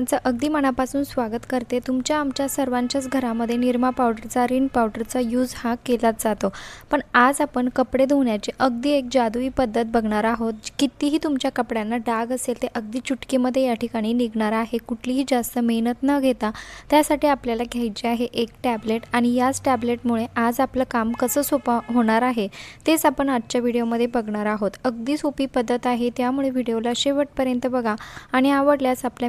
सर्वांचं अगदी मनापासून स्वागत करते. तुमच्या आमच्या सर्वांच्याच घरामध्ये निरमा पावडरचा रिन पावडरचा यूज हा केलाच जातो. पण आज आपण कपडे धुण्याची अगदी एक जादुई पद्धत बघणार आहोत. कितीही तुमच्या कपड्यांना डाग असेल ते अगदी चुटकीमध्ये या ठिकाणी निघणार आहे. कुठलीही जास्त मेहनत न घेता त्यासाठी आपल्याला घ्यायचे आहे एक टॅबलेट आणि याच टॅबलेटमुळे आज आपलं काम कसं सोपं होणार आहे तेच आपण आजच्या व्हिडिओमध्ये बघणार आहोत. अगदी सोपी पद्धत आहे त्यामुळे व्हिडिओला शेवटपर्यंत बघा आणि आवडल्यास आपल्या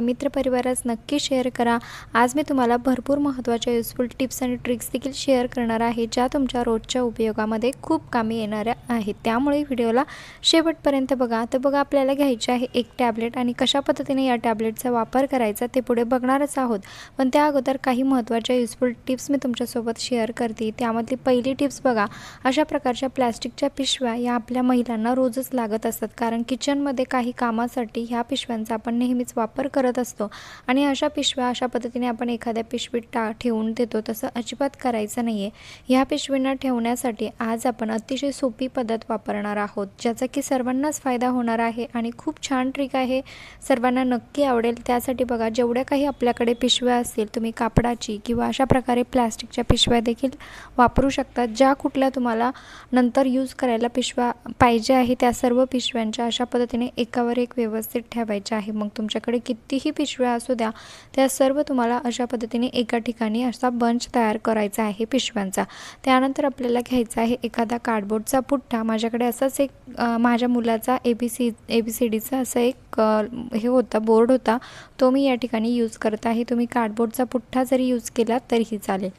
मित्रपरिवारास नक्की शेअर करा. आज मी तुम्हाला भरपूर महत्त्वाच्या युजफुल टिप्स आणि ट्रिक्स देखील शेअर करणार आहे ज्या तुमच्या रोजच्या उपयोगामध्ये खूप कामी येणाऱ्या आहेत. त्यामुळे व्हिडिओला शेवटपर्यंत बघा. तर बघा आपल्याला घ्यायचे आहे एक टॅबलेट आणि कशा पद्धतीने या टॅबलेटचा वापर करायचा ते पुढे बघणारच आहोत. पण त्या अगोदर काही महत्त्वाच्या युजफुल टिप्स मी तुमच्यासोबत शेअर करते. त्यामधली पहिली टिप्स बघा. अशा प्रकारच्या प्लॅस्टिकच्या पिशव्या या आपल्या महिलांना रोजच लागत असतात. कारण किचनमध्ये काही कामासाठी ह्या पिशव्यांचा आपण नेहमीच वापर करत असतो. आणि अशा पिशव्या अशा पद्धतीने आपण एखाद्या पिशवीत टा ठेवून देतो तसं अजिबात करायचं नाही आहे ह्या पिशवींना ठेवण्यासाठी आज आपण अतिशय सोपी पद्धत वापरणार आहोत ज्याचा की सर्वांनाच फायदा होणार आहे आणि खूप छान ट्रिक आहे. सर्वांना नक्की आवडेल. त्यासाठी बघा जेवढ्या काही आपल्याकडे पिशव्या असतील तुम्ही कापडाची किंवा अशा प्रकारे प्लॅस्टिकच्या पिशव्या देखील वापरू शकता. ज्या कुठल्या तुम्हाला नंतर यूज करायला पिशव्या पाहिजे आहे त्या सर्व पिशव्यांच्या अशा पद्धतीने एकावर एक व्यवस्थित ठेवायच्या आहे. मग तुमच्याकडे कितीही पिशव्या असू द्या. त्या सर्व तुम्हाला अशा पद्धतीने एका ठिकाणी असा बंच तयार करायचा आहे पिशव्यांचा. त्यानंतर आपल्याला घ्यायचा आहे एखादा कार्डबोर्डचा पुठ्ठा माझ्याकडे असाच एक माझ्या मुलाचा A B C A B C डीचा असं एक हे होता बोर्ड होता. तो मी या ठिकाणी यूज करत आहे. तुम्ही कार्डबोर्डचा पुठ्ठा जरी यूज केला तरीही चालेल.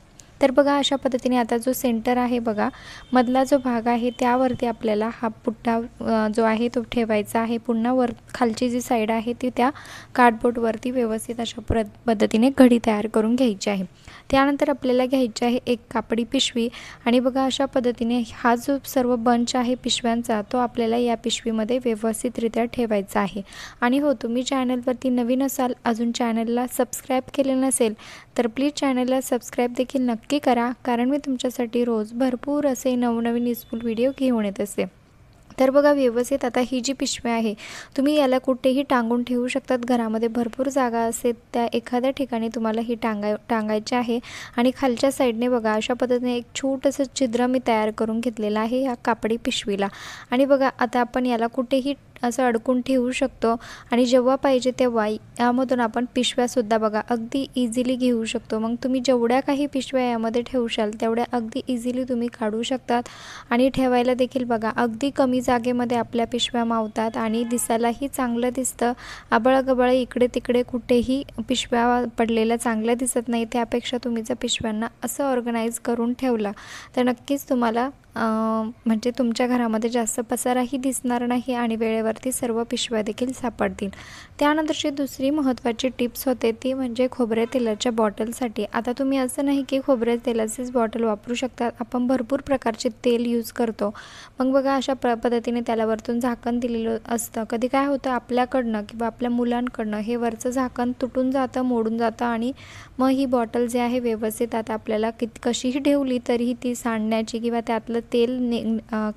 तर बघा अशा पद्धतीने आता जो सेंटर आहे बघा मधला जो भाग आहे त्यावरती आपल्याला हा पुट्टा जो आहे तो ठेवायचा आहे. पुन्हा वर खालची जी साईड आहे ती त्या कार्डबोर्डवरती व्यवस्थित अशा प्र पद्धतीने घडी तयार करून घ्यायची आहे. त्यानंतर आपल्याला घ्यायची आहे एक कापडी पिशवी. आणि बघा अशा पद्धतीने हा जो सर्व बंच आहे पिशव्यांचा तो आपल्याला या पिशवीमध्ये व्यवस्थितरित्या ठेवायचा आहे. आणि हो तुम्ही चॅनलवरती नवीन असाल अजून चॅनलला सबस्क्राईब केले नसेल तर प्लीज चॅनलला सबस्क्राईब देखील नक्की करा कारण मी तुमच्यासाठी रोज भरपूर असे नवनवीन युजफुल व्हिडिओ घेऊन येत असते. तर बघा व्यवस्थित आता ही जी पिशवी आहे तुम्ही याला कुठेही टांगून ठेवू शकतात. घरामध्ये भरपूर जागा असेल त्या एखाद्या ठिकाणी तुम्हाला ही टांगाय टांगायची आहे. आणि खालच्या साईडने बघा अशा पद्धतीने एक छोटंसं छिद्र मी तयार करून घेतलेलं आहे ह्या कापडी पिशवीला. आणि बघा आता आपण याला कुठेही असं अडकून ठेवू शकतो. आणि जेव्हा पाहिजे तेव्हा यामधून आपण पिशव्यासुद्धा बघा अगदी इझिली घेऊ शकतो. मग तुम्ही जेवढ्या काही पिशव्या यामध्ये ठेवशाल तेवढ्या अगदी इझिली तुम्ही काढू शकतात. आणि ठेवायला देखील बघा अगदी कमी जागेमध्ये आपल्या पिशव्या मावतात आणि दिसायलाही चांगलं दिसतं. आबळगबळ इकडे तिकडे कुठेही पिशव्या पडलेल्या चांगल्या दिसत नाही. त्यापेक्षा तुम्ही जर पिशव्यांना असं ऑर्गनाईज करून ठेवला तर नक्कीच तुम्हाला म्हणजे तुमच्या घरामध्ये जास्त पसाराही दिसणार नाही आणि वेळेवरती सर्व पिशव्या देखील सापडतील. त्यानंतरची दुसरी महत्त्वाची टिप्स होते ती म्हणजे खोबऱ्या तेलाच्या बॉटलसाठी. आता तुम्ही असं नाही की खोबऱ्या तेलाचीच बॉटल वापरू शकता. आपण भरपूर प्रकारचे तेल यूज करतो. मग बघा अशा प्र पद्धतीने त्याला वरतून झाकण दिलेलं असतं. कधी काय होतं आपल्याकडनं किंवा आपल्या मुलांकडनं हे वरचं झाकण तुटून जातं मोडून जातं आणि मग ही बॉटल जे आहे व्यवस्थित आता आपल्याला कित कशीही ठेवली तरीही ती सांडण्याची किंवा त्यातलं तेल ने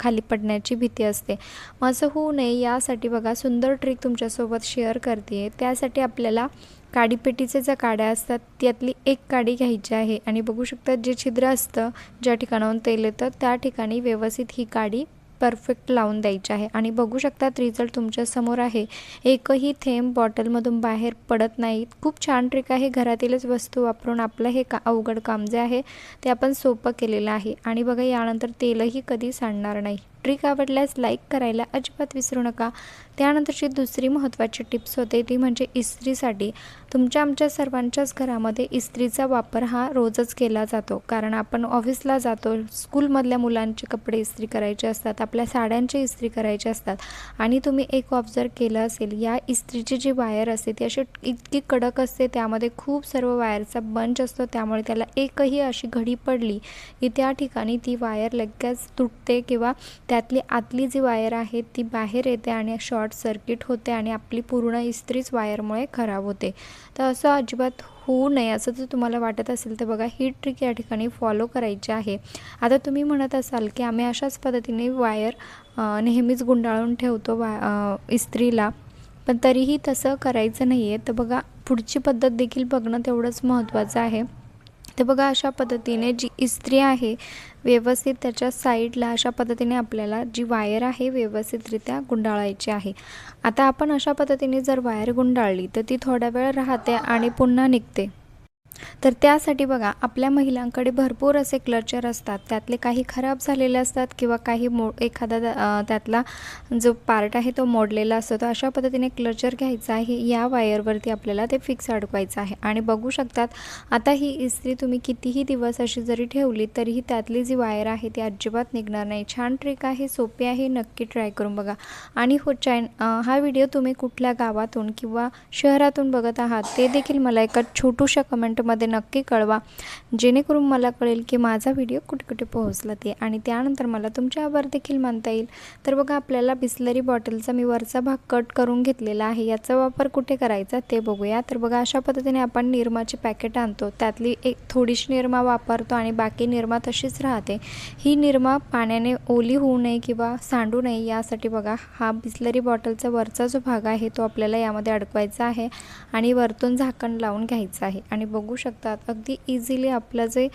खाली पडण्याची भीती असते. मग असं होऊ नये यासाठी बघा सुंदर ट्रिक तुमच्यासोबत शेअर करते. त्यासाठी आपल्याला काडीपेटीचे ज्या काड्या असतात त्यातली एक काडी घ्यायची आहे. आणि बघू शकतात जे छिद्र असतं ज्या ठिकाणाहून तेल येतं त्या ठिकाणी व्यवस्थित ही काडी परफेक्ट लावून द्यायचे आहे. आणि बघू शकतात रिझल्ट तुमच्यासमोर आहे. एकही थेंब बॉटलमधून बाहेर पडत नाहीत खूप छान ट्रिक आहे. घरातीलच वस्तू वापरून आपलं हे का अवघड काम जे आहे ते आपण सोपं केलेलं आहे. आणि बघा यानंतर तेलही कधी सांडणार नाही. ट्रिक आवडल्यास लाईक करायला अजिबात विसरू नका. त्यानंतरची दुसरी महत्त्वाची टिप्स होते ती म्हणजे इस्त्रीसाठी. तुमच्या आमच्या सर्वांच्याच घरामध्ये इस्त्रीचा वापर हा रोजच केला जातो. कारण आपण ऑफिसला जातो स्कूलमधल्या मुलांचे कपडे इस्त्री करायचे असतात आपल्या साड्यांचे इस्त्री करायचे असतात. आणि तुम्ही एक ऑब्झर्व केलं असेल या इस्त्रीची जी वायर असते ती अशी इतकी कडक असते त्यामध्ये खूप सर्व वायरचा बंच असतो त्यामुळे त्याला एकही अशी घडी पडली की त्या ठिकाणी ती वायर लगेच तुटते किंवा त्यातली आतली जी वायर आहे ती बाहेर येते आणि शॉर्ट सर्किट होते आणि आपली पूर्ण इस्त्रीच वायरमुळे खराब होते. तर असं अजिबात होऊ नये असं जर तुम्हाला वाटत असेल तर बघा ही ट्रिक या ठिकाणी फॉलो करायची आहे. आता तुम्ही म्हणत असाल की आम्ही अशाच पद्धतीने वायर नेहमीच गुंडाळून ठेवतो वा इस्त्रीला पण तरीही तसं करायचं नाही आहे तर बघा पुढची पद्धत देखील बघणं तेवढंच महत्त्वाचं आहे. तर बघा अशा पद्धतीने जी इस्त्री आहे व्यवस्थित त्याच्या साईडला अशा पद्धतीने आपल्याला जी वायर आहे व्यवस्थितरित्या गुंडाळायची आहे. आता आपण अशा पद्धतीने जर वायर गुंडाळली तर ती थोड्या वेळ राहते आणि पुन्हा निघते. तर त्यासाठी बघा आपल्या महिलांकडे भरपूर असे क्लचर असतात. त्यातले काही खराब झालेले असतात किंवा काही मो एखादा त्यातला जो पार्ट आहे तो मोडलेला असतो तर अशा पद्धतीने क्लचर घ्यायचा आहे. या वायरवरती आपल्याला ते फिक्स अडकवायचं आहे. आणि बघू शकतात आता ही इस्त्री तुम्ही कितीही दिवस अशी जरी ठेवली तरीही त्यातली जी वायर आहे ती अजिबात निघणार नाही. छान ट्रिक आहे सोपी आहे नक्की ट्राय करून बघा. आणि हो चॅन हा व्हिडिओ तुम्ही कुठल्या गावातून किंवा शहरातून बघत आहात ते देखील मला एका छोटूशा कमेंट कमेंटमध्ये नक्की कळवा. जेणेकरून मला कळेल की माझा व्हिडिओ कुठे कुठे पोहोचला ते. आणि त्यानंतर मला तुमचे आभार देखील मानता येईल. तर बघा आपल्याला बिस्लरी बॉटलचा मी वरचा भाग कट करून घेतलेला आहे. याचा वापर कुठे करायचा ते बघूया. तर बघा अशा पद्धतीने आपण निरमाचे पॅकेट आणतो. त्यातली एक थोडीशी निरमा वापरतो आणि बाकी निरमा तशीच राहते. ही निरमा पाण्याने ओली होऊ नये किंवा सांडू नये यासाठी बघा हा बिस्लरी बॉटलचा वरचा जो भाग आहे तो आपल्याला यामध्ये अडकवायचा आहे आणि वरतून झाकण लावून घ्यायचं आहे. आणि बघू शकतात. अगदी इझिली आपला जे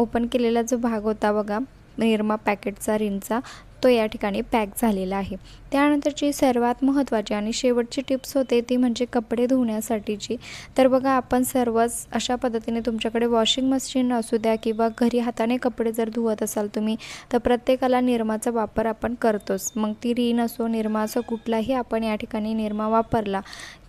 ओपन केलेला जो भाग होता बघा निरमा पॅकेटचा रिनचा तो या ठिकाणी पॅक झालेला आहे. त्यानंतरची सर्वात महत्त्वाची आणि शेवटची टिप्स होते ती म्हणजे कपडे धुण्यासाठीची. तर बघा आपण सर्वच अशा पद्धतीने तुमच्याकडे वॉशिंग मशीन असू द्या किंवा घरी हाताने कपडे जर धुवत असाल तुम्ही तर प्रत्येकाला निरमाचा वापर आपण करतोच. मग ती रीन असो निरमा असो कुठलाही आपण या ठिकाणी निरमा वापरला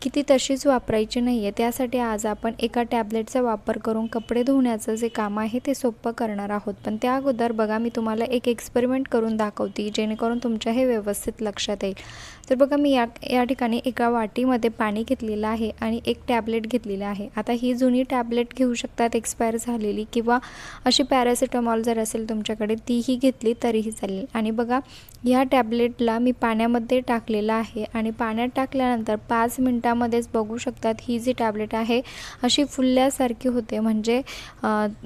की ती तशीच वापरायची नाही आहे त्यासाठी आज आपण एका टॅबलेटचा वापर करून कपडे धुण्याचं जे काम आहे ते सोपं करणार आहोत. पण त्या अगोदर बघा मी तुम्हाला एक एक्सपेरिमेंट करून दाखवते. जेणेकरून तुमच्या हे व्यवस्थित लक्षात येईल. तर बघा मी या या ठिकाणी एका वाटीमध्ये पाणी घेतलेलं आहे आणि एक टॅबलेट घेतलेलं आहे. आता ही जुनी टॅबलेट घेऊ शकतात एक्सपायर झालेली किंवा अशी पॅरासिटामॉल जर असेल तुमच्याकडे तीही घेतली तरीही चालेल. आणि बघा ह्या टॅबलेटला मी पाण्यामध्ये टाकलेलं आहे आणि पाण्यात टाकल्यानंतर पाच मिनटामध्येच बघू शकतात ही जी टॅबलेट आहे अशी फुलल्यासारखी होते. म्हणजे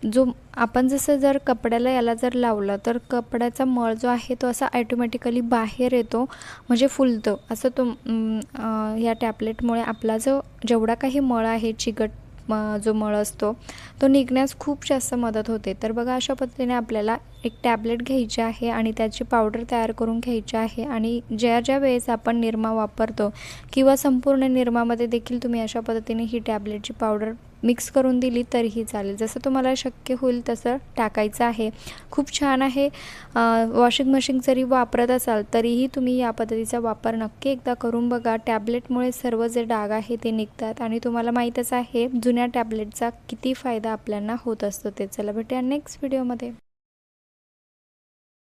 जो आपण जसं जर कपड्याला याला जर लावलं तर कपड्याचा मळ जो आहे तो असा ॲटोमॅटिकली बाहेर येतो म्हणजे फुलतं. असं तो ह्या या टॅबलेटमुळे आपला जो जेवढा काही मळ आहे चिकट म जो मळ असतो तो निघण्यास खूप जास्त मदत होते. तर बघा अशा पद्धतीने आपल्याला एक टॅबलेट घ्यायची आहे आणि त्याची पावडर तयार करून घ्यायची आहे आणि ज्या ज्या वेळेस आपण निरमा वापरतो किंवा संपूर्ण निरमामध्ये देखील तुम्ही अशा पद्धतीने ही टॅबलेटची पावडर मिक्स करून दिली तरीही चालेल. जसं तुम्हाला शक्य होईल तसं टाकायचं आहे. खूप छान आहे. वॉशिंग मशीन जरी वापरत असाल तरीही तुम्ही या पद्धतीचा वापर नक्की एकदा करून बघा. टॅबलेटमुळे सर्व जे डाग आहे ते निघतात आणि तुम्हाला माहीतच आहे जुन्या टॅबलेटचा किती फायदा आपल्याला होत असतो ते. चला भेटूया नेक्स्ट व्हिडिओमध्ये